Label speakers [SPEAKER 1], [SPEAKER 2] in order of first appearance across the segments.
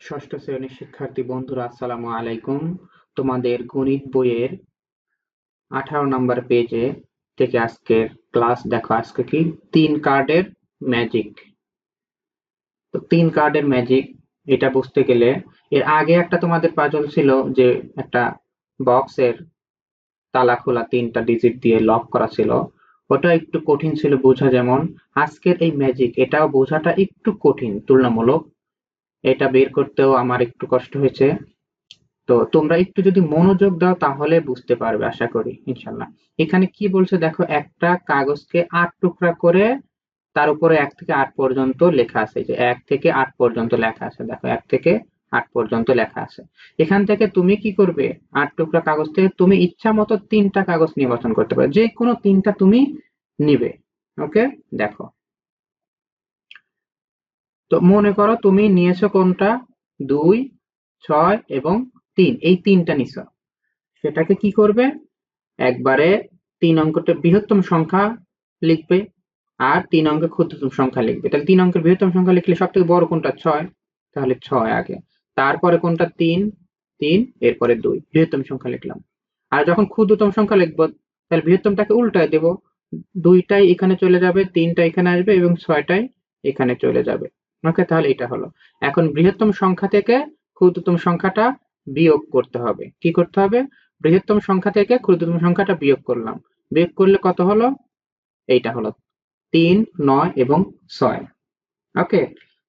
[SPEAKER 1] ষষ্ঠ শ্রেণির শিক্ষার্থী বন্ধুরা, আসসালামু আলাইকুম। তোমাদের গণিত বইয়ের আঠারো নম্বর পেজে থেকে আজকের ক্লাস দেখো, আজকে কি? তিন কার্ডের ম্যাজিক তো তিন কার্ডের ম্যাজিক এটা বুঝতে গেলে এর আগে একটা তোমাদের পাজল ছিল যে একটা বক্সের তালা খোলা, তিনটা ডিজিট দিয়ে লক করা ছিল। ওটা একটু কঠিন ছিল বোঝা যেমন। আজকের এই ম্যাজিক এটাও বোঝাটা একটু কঠিন, তুলনামূলক এটা বের করতেও আমার একটু কষ্ট হয়েছে। তো তোমরা একটু যদি মনোযোগ দাও, তাহলে বুঝতে পারবে, আশা করি ইনশাল্লাহ এখানে কি বলছে দেখো, একটা কাগজকে আট টুকরা করে, তার উপরে এক থেকে আট পর্যন্ত লেখা আছে। যে এক থেকে আট পর্যন্ত লেখা আছে, দেখো, এক থেকে আট পর্যন্ত লেখা আছে। এখান থেকে তুমি কি করবে? আট টুকরা কাগজ থেকে তুমি ইচ্ছা মতো তিনটা কাগজ নির্বাচন করতে পারো। যে কোনো তিনটা তুমি নিবে। ওকে? দেখো মনে করো তুমি নিয়েছো কোনটা? দুই, ছয় এবং তিন। এই তিনটা নিছো। সেটাকে কি করবে? একবারে তিন অঙ্কটা বৃহত্তম সংখ্যা লিখবে আর তিন অঙ্কের ক্ষুদ্রতম সংখ্যা লিখবে। তাহলে তিন অঙ্কের বৃহত্তম সংখ্যা লিখলে সব থেকে বড় কোনটা? ছয়। তাহলে ছয় আগে। তারপরে কোনটা? তিন তিন, এরপরে দুই। বৃহত্তম সংখ্যা লিখলাম। আর যখন ক্ষুদ্রতম সংখ্যা লিখব, তাহলে বৃহত্তমটাকে উল্টায় দেব। দুইটাই এখানে চলে যাবে তিনটা এখানে আসবে এবং ছয়টাই এখানে চলে যাবে। ওকে, তাহলে এটা হলো। এখন বৃহত্তম সংখ্যা থেকে ক্ষুদ্রতম সংখ্যাটা বিয়োগ করতে হবে। কি করতে হবে? বৃহত্তম সংখ্যা থেকে ক্ষুদ্রতম সংখ্যাটা বিয়োগ করলাম। বিয়োগ করলে কত হলো? এইটা হলো তিন, নয় এবং ছয়। ওকে,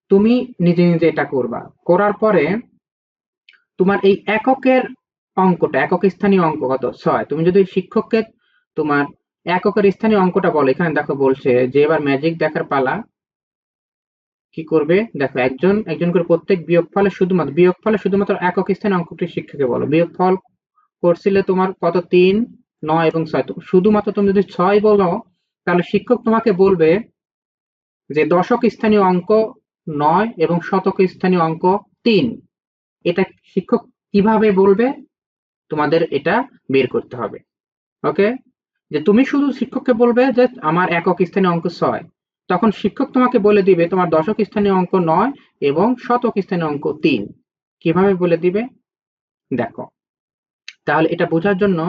[SPEAKER 1] তুমি নিজে নিজে এটা করবা। করার পরে তোমার এই এককের অঙ্কটা, একক স্থানীয় অঙ্ক কত? ছয়। তুমি যদি শিক্ষককে তোমার এককের স্থানীয় অঙ্কটা বলো, এখানে দেখো বলছে যে এবার ম্যাজিক দেখার পালা কি করবে? দেখো, একজন একজন করে প্রত্যেক বিয়োগ ফলে শুধুমাত্র বিয়োগ ফলে শুধুমাত্র একক স্থানে অঙ্কটি শিক্ষাকে বলো। বিয়োগ ফল করছিলে তোমার কত? তিন, নয় এবং ছয়। শুধুমাত্র তুমি যদি ছয় বলো, তাহলে শিক্ষক তোমাকে বলবে যে দশক স্থানীয় অঙ্ক নয় এবং শতক স্থানীয় অঙ্ক তিন। এটা শিক্ষক কীভাবে বলবে? তোমাদের এটা বের করতে হবে। ওকে? যে তুমি শুধু শিক্ষককে বলবে যে আমার একক স্থানীয় অঙ্ক ছয়। তখন শিক্ষক তোমাকে বলে দিবে, তোমার দশক স্থানীয় অঙ্ক নয় এবং শতক স্থানীয় অঙ্ক তিন। কীভাবে বলে দিবে? দেখো। তাহলে এটা বোঝার জন্য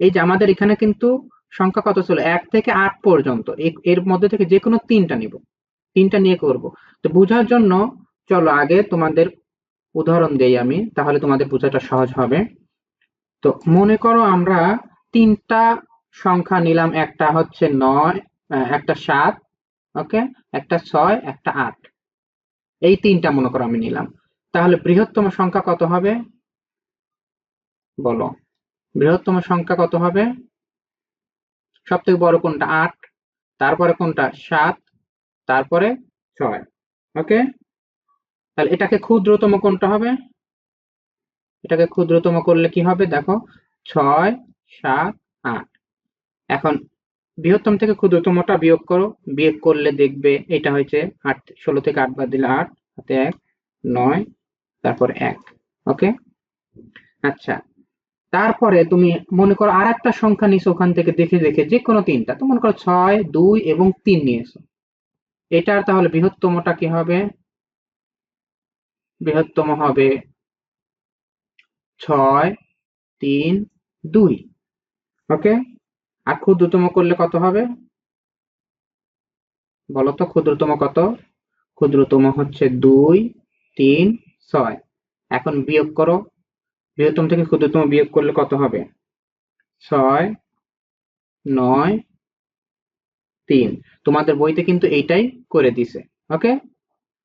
[SPEAKER 1] এই যে আমাদের এখানে কিন্তু সংখ্যা কত ছিল? এক থেকে আট পর্যন্ত। এর মধ্যে থেকে যে কোনো তিনটা নিব। তিনটা নিয়ে করব। তো বোঝার জন্য চলো আগে তোমাদের উদাহরণ দেই আমি, তাহলে তোমাদের বোঝাটা সহজ হবে। তো মনে করো আমরা তিনটা সংখ্যা নিলাম, একটা হচ্ছে নয় একটা সাত ওকে একটা ছয়, একটা আট। এই তিনটা মনে করো আমি নিলাম। তাহলে বৃহত্তম সংখ্যা কত হবে? বলো। বৃহত্তম সংখ্যা কত হবে? সব থেকে বড় কোনটা? আট। তারপরে কোনটা? সাত। তারপরে ছয়। ওকে তাহলে এটাকে ক্ষুদ্রতম কোনটা হবে? এটাকে ক্ষুদ্রতম করলে কি হবে? দেখো, ছয়, সাত, আট। এখন বৃহত্তম থেকে ক্ষুদ্রতমটা বিয়োগ করো। বিয়োগ করলে দেখবে এটা হয়েছে আট, ষোলো থেকে আট বাদ দিলে আট, হাতে এক, নয়, তারপর এক। ওকে? আচ্ছা। তারপরে তুমি মনে করো আর একটা সংখ্যা নিছো ওখান থেকে দেখে দেখে যে কোনো তিনটা। তো মনে করো ছয়, দুই এবং তিন নিয়েছো এটার তাহলে বৃহত্তমটা কি হবে? বৃহত্তম হবে ছয়, তিন, দুই। ওকে? আর ক্ষুদ্রতম করলে কত হবে? বলতো ক্ষুদ্রতম কত? ক্ষুদ্রতম হচ্ছে দুই, তিন, ছয়। এখন বিয়োগ করো। বৃহত্তম থেকে ক্ষুদ্রতম বিয়োগ করলে কত হবে? ছয়, নয়, তিন। তোমাদের বইতে কিন্তু এইটাই করে দিছে। ওকে?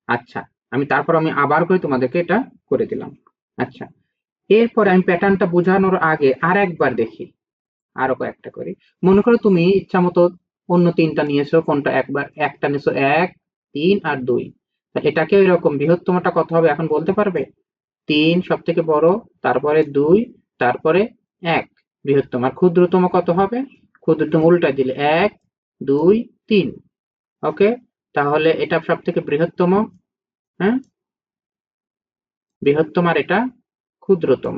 [SPEAKER 1] আচ্ছা আমি তারপর আমি আবার করে তোমাদেরকে এটা করে দিলাম। আচ্ছা এরপরে আমি প্যাটার্নটা বোঝানোর আগে আর একবার দেখি। আরও কয়েকটা করি। মনে করো তুমি ইচ্ছা মতো অন্য তিনটা নিয়েছো, কোনটা একবার, একটা নিয়েছো এক, তিন আর দুই। এটাকে ওই রকম বৃহত্তমটা কত হবে এখন বলতে পারবে? তিন সব থেকে বড়, তারপরে দুই, তারপরে এক। বৃহত্তম। আর ক্ষুদ্রতম কত হবে? ক্ষুদ্রতম উল্টা দিলে এক, দুই, তিন। ওকে? তাহলে এটা সব থেকে বৃহত্তম হ্যাঁ? বৃহত্তম আর এটা ক্ষুদ্রতম।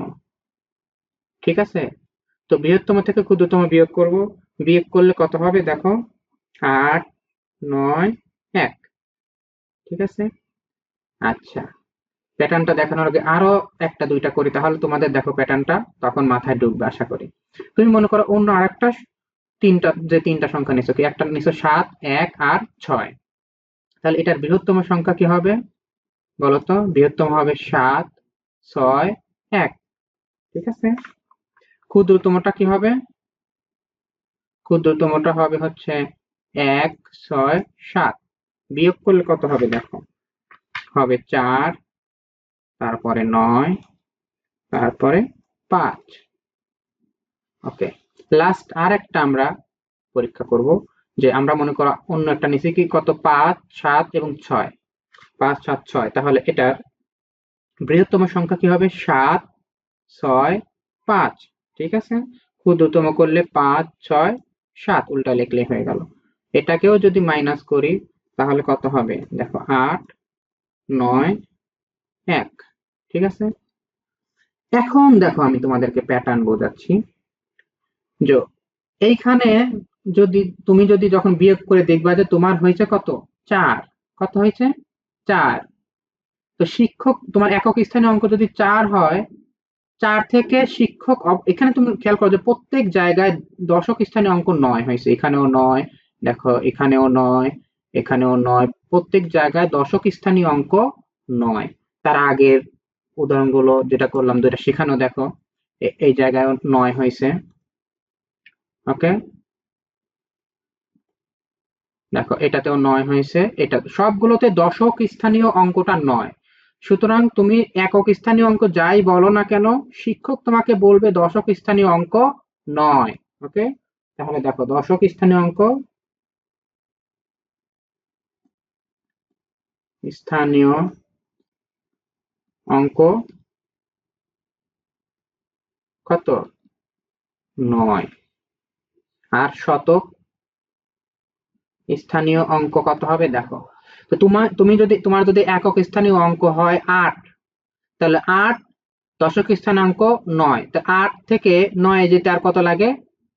[SPEAKER 1] ঠিক আছে? তো বৃহত্তম থেকে ক্ষুদ্রতম বিয়োগ করব। বিয়োগ করলে কত হবে? দেখো, আট, নয়, এক। ঠিক আছে? আচ্ছা। প্যাটার্নটা দেখানোর আগে আরও একটা, দুইটা করি, তাহলে তোমাদের দেখো প্যাটার্নটা তখন মাথায় ঢুকবে, আশা করি। তুমি মনে করো অন্য আরেকটা, তিনটা, যে তিনটা সংখ্যা নিছো কি? একটা নিছো সাত, এক আর ছয়। তাহলে এটার বৃহত্তম সংখ্যা কি হবে? বলতো বৃহত্তম হবে সাত, ছয়, এক। ঠিক আছে? ক্ষুদ্রতমটা কি হবে? ক্ষুদ্রতমটা হবে হচ্ছে এক, ছয়, সাত। বিয়োগ করলে কত হবে দেখো? হবে চার, তারপরে নয়, তারপরে পাঁচ। ওকে লাস্ট আর একটা আমরা পরীক্ষা করব যে আমরা মনে করা অন্য একটা নিচে কি কত? পাঁচ, সাত এবং ছয়। পাঁচ, সাত, ছয়। তাহলে এটার বৃহত্তম সংখ্যা কি হবে? সাত, ছয়, পাঁচ। ঠিক আছে? ক্ষুদ্রতম করলে পাঁচ, ছয়, সাত উল্টা লিখলে হয়ে গেল। এটাকেও যদি মাইনাস করি, তাহলে কত হবে? দেখো, আট, নয়, এক, ঠিক আছে? এখন দেখো আমি তোমাদেরকে প্যাটার্ন বোঝাচ্ছি। এইখানে যদি, তুমি যদি যখন বিয়োগ করে দেখবা যে তোমার হয়েছে কত? চার। কত হয়েছে? চার। তো শিক্ষক, তোমার একক স্থানীয় অঙ্ক যদি চার হয় চার থেকে শিক্ষক এখানে তুমি খেয়াল করো যে প্রত্যেক জায়গায় দশক স্থানীয় অঙ্ক নয় হয়েছে। এখানেও নয়, দেখো, এখানেও নয় এখানেও নয়। প্রত্যেক জায়গায় দশক স্থানীয় অঙ্ক নয়। তার আগের উদাহরণগুলো যেটা করলাম দুটা শেখানো, দেখো এই জায়গায় নয় হয়েছে। ওকে? দেখো, এটাতেও নয় হয়েছে। এটা সবগুলোতে দশক স্থানীয় অঙ্কটা নয়। সুতরাং তুমি একক স্থানীয় অঙ্ক যাই বলো না কেন, শিক্ষক তোমাকে বলবে দশক স্থানীয় অঙ্ক নয় ওকে তাহলে দেখো, দশক স্থানীয় অঙ্ক স্থানীয় অঙ্ক কত? নয়। আর শতক স্থানীয় অঙ্ক কত হবে? দেখো তো তোমার তুমি যদি, তোমার যদি একক স্থানীয় অঙ্ক হয় আট, তাহলে আট দশক স্থানাঙ্ক নয়। তো আট থেকে নয় যেতে আর কত লাগে?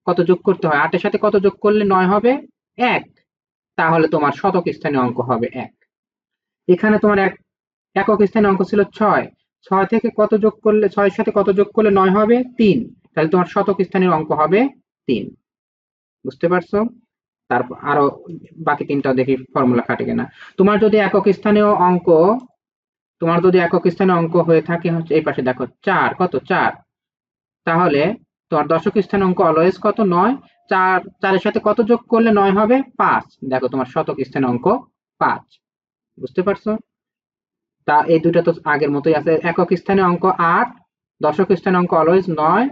[SPEAKER 1] কত যোগ করতে হয়? আটের সাথে কত যোগ করলে নয় হবে? এক। তাহলে তোমার শতক স্থানীয় অঙ্ক হবে এক। এখানে তোমার এক, একক স্থানীয় অঙ্ক ছিল ছয়। ছয় থেকে কত যোগ করলে, ছয়ের সাথে কত যোগ করলে নয় হবে? তিন। তাহলে তোমার শতক স্থানীয় অঙ্ক হবে তিন। বুঝতে পারছ? তারপর আরও বাকি তিনটা দেখি ফর্মুলা খাটে কিনা। তোমার যদি একক স্থানীয় অঙ্ক, তোমার যদি একক স্থানীয় অঙ্ক হয়ে থাকে হচ্ছে এই পাশে দেখো, চার, কত? চার। তাহলে তোমার দশক স্থানীয় অঙ্ক অলওয়েজ কত? নয়। চার, চারের সাথে কত যোগ করলে নয় হবে? পাঁচ। দেখো তোমার শতক স্থানীয় অঙ্ক, পাঁচ। বুঝতে পারছ? তা এই দুটা তো আগের মতোই আছে। একক স্থানীয় অঙ্ক আট, দশক স্থানীয় অঙ্ক অলওয়েজ নয়,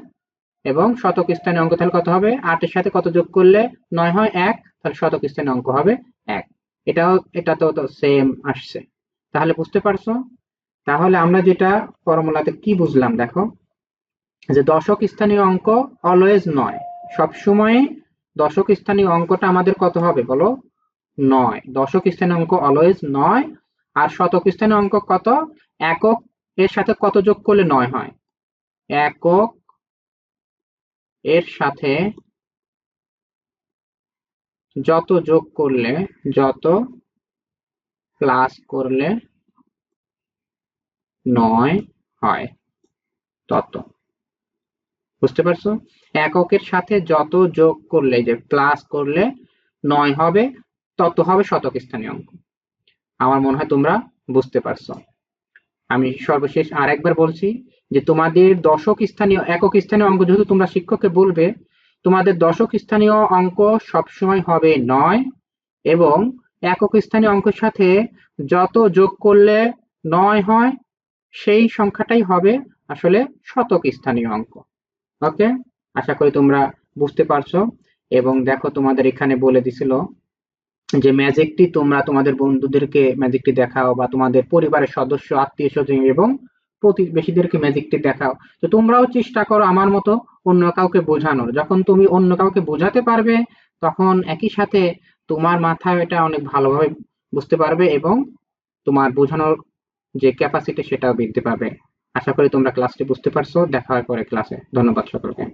[SPEAKER 1] এবং শতক স্থানীয় অঙ্ক তাহলে কত হবে? আটের সাথে কত যোগ করলে নয় হয় এক? তাহলে শতক স্থানীয় অঙ্ক হবে এক। এটাও এটা তো সেম আসছে। তাহলে বুঝতে পারছ? তাহলে আমরা যেটা ফর্মুলাতে কি বুঝলাম দেখো? যে দশক স্থানীয় অঙ্ক অলওয়েজ নয়। সব সময় দশক স্থানীয় অঙ্কটা আমাদের কত হবে বলো? নয়। দশক স্থানীয় অঙ্ক অলওয়েজ নয়। আর শতক স্থানীয় অঙ্ক কত? একক। এর সাথে কত যোগ করলে নয় হয়? একক। এর সাথে যত যোগ করলে, যত প্লাস করলে নয় হয়, তত। বুঝতে পারছ? এককের সাথে যত যোগ করলে, যে প্লাস করলে নয় হবে, তত হবে শতক স্থানীয় অঙ্ক। আমার মনে হয় তোমরা বুঝতে পারছ। আমি সর্বশেষ আরেকবার বলছি যে তোমাদের দশক স্থানীয়, একক স্থানীয় অঙ্ক যেহেতু তোমরা শিক্ষককে বলবে তোমাদের দশক স্থানীয় অঙ্ক সবসময় হবে নয় এবং একক স্থানীয় অঙ্কের সাথে যত যোগ করলে নয় হয়, সেই সংখ্যাটাই হবে আসলে শতক স্থানীয় অঙ্ক। ওকে? আশা করি তোমরা বুঝতে পারছ। এবং দেখো তোমাদের এখানে বলে দিছিল যে ম্যাজিকটি তোমরা তোমাদের বন্ধুদেরকে ম্যাজিকটি দেখাও বা তোমাদের পরিবারের সদস্য আত্মীয় স্বজন এবং প্রতিবেশীদেরকে ম্যাজিকটি দেখাও। তো তোমরাও চেষ্টা করো আমার মতো অন্য কাউকে বোঝানোর। যখন তুমি অন্য কাউকে বোঝাতে পারবে, তখন একই সাথে তোমার মাথায় এটা অনেক ভালোভাবে বুঝতে পারবে এবং তোমার বোঝানোর যে ক্যাপাসিটি সেটাও বৃদ্ধি পাবে। আশা করি তোমরা ক্লাসটি বুঝতে পারছ। দেখা হয় পরে ক্লাসে ধন্যবাদ সকলকে।